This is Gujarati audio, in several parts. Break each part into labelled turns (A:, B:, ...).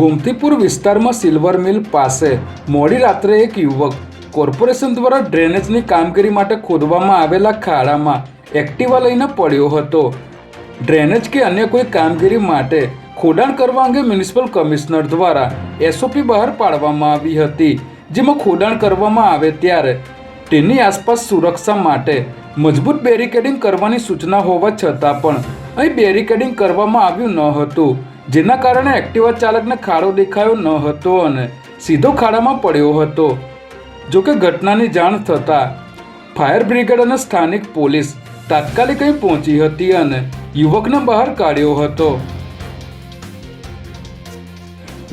A: ગોમતીપુર વિસ્તારમાં સિલ્વર મિલ પાસે મોડી રાત્રે એક યુવક કોર્પોરેશન દ્વારા ડ્રેનેજની કામગીરી માટે ખોદવામાં આવેલા ખાડામાં એક્ટિવા લઈને પડ્યો હતો. ડ્રેનેજ કે અન્ય કોઈ કામગીરી માટે ખોડાણ કરવા અંગે મ્યુનિસિપલ કમિશનર દ્વારા એસઓપી બહાર પાડવામાં આવી હતી, જેમાં ખોડાણ કરવામાં આવે ત્યારે તેની આસપાસ સુરક્ષા માટે મજબૂત બેરિકેડિંગ કરવાની સૂચના હોવા છતાં પણ અહીં બેરિકેડિંગ કરવામાં આવ્યું ન હતું. જેના કારણે એક્ટિવા ચાલકને ખાડો દેખાયો ન હતો અને સીધો ખાડામાં પડ્યો હતો. જોકે ઘટનાની જાણ થતાં ફાયર બ્રિગેડ અને સ્થાનિક પોલીસ તાત્કાલિક અહીં પહોંચી હતી અને યુવકને બહાર કાઢ્યો હતો.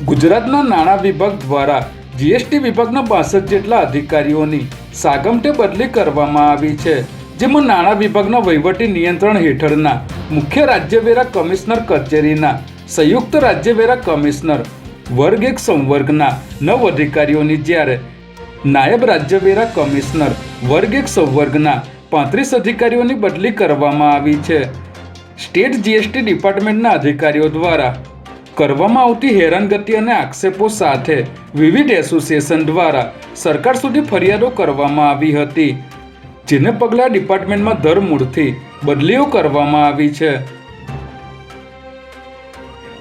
A: ગુજરાતના નાણાં વિભાગ દ્વારા જીએસટી વિભાગના બાસઠ જેટલા અધિકારીઓની સાગમટે બદલી કરવામાં આવી છે, જેમાં નાણાં વિભાગના વહીવટી નિયંત્રણ હેઠળના મુખ્ય રાજ્યવેરા કમિશનર કચેરીના સંયુક્ત રાજ્યવેરા કમિશનર, વર્ગ એક સંવર્ગના નવ અધિકારીઓની જ્યારે નાયબ રાજ્યવેરા કમિશનર, વર્ગ એક સંવર્ગના પાંત્રીસ અધિકારીઓની બદલી કરવામાં આવી છે. સ્ટેટ જીએસટી ડિપાર્ટમેન્ટના અધિકારીઓ દ્વારા કરવામાં આવતી હેરાનગતિ અને આક્ષેપો સાથે વિવિધ એસોસિએશન દ્વારા સરકાર સુધી ફરિયાદો કરવામાં આવી હતી, જેને પગલે ડિપાર્ટમેન્ટમાં ધરમૂળથી બદલીઓ કરવામાં આવી છે.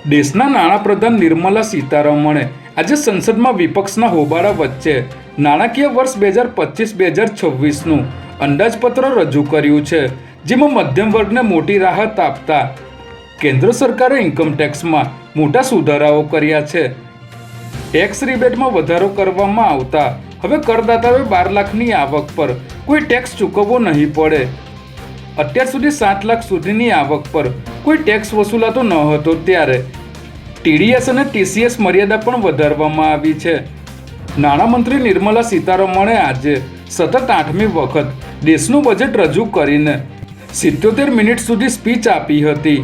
A: દેશના નાણાપ્રધાન નિર્મલા સીતારમણે આજે સંસદમાં વિપક્ષના હોબાળા વચ્ચે નાણાકીય વર્ષ બે હજાર પચીસ, બે હજાર છવ્વીસનું અંદાજપત્ર રજૂ કર્યું છે, જેમાં મધ્યમ વર્ગને મોટી રાહત આપતા કેન્દ્ર સરકારે ઇન્કમટેક્સમાં મોટા સુધારાઓ કર્યા છે. ટેક્સ રિબેટમાં વધારો કરવામાં આવતા હવે કરદાતાઓએ બાર લાખની આવક પર કોઈ ટેક્સ ચૂકવવો નહીં પડે. અત્યાર સુધી સાત લાખ સુધીની આવક પર કોઈ ટેક્સ વસૂલાતો ન હતો ત્યારે. ટીડીએસ અને ટીસીએસ મર્યાદા પણ વધારવામાં આવી છે. નાણામંત્રી નિર્મલા સીતારમણે આજે સતત આઠમી વખત દેશનું બજેટ રજૂ કરીને સિત્યોતેર મિનિટ સુધી સ્પીચ આપી હતી.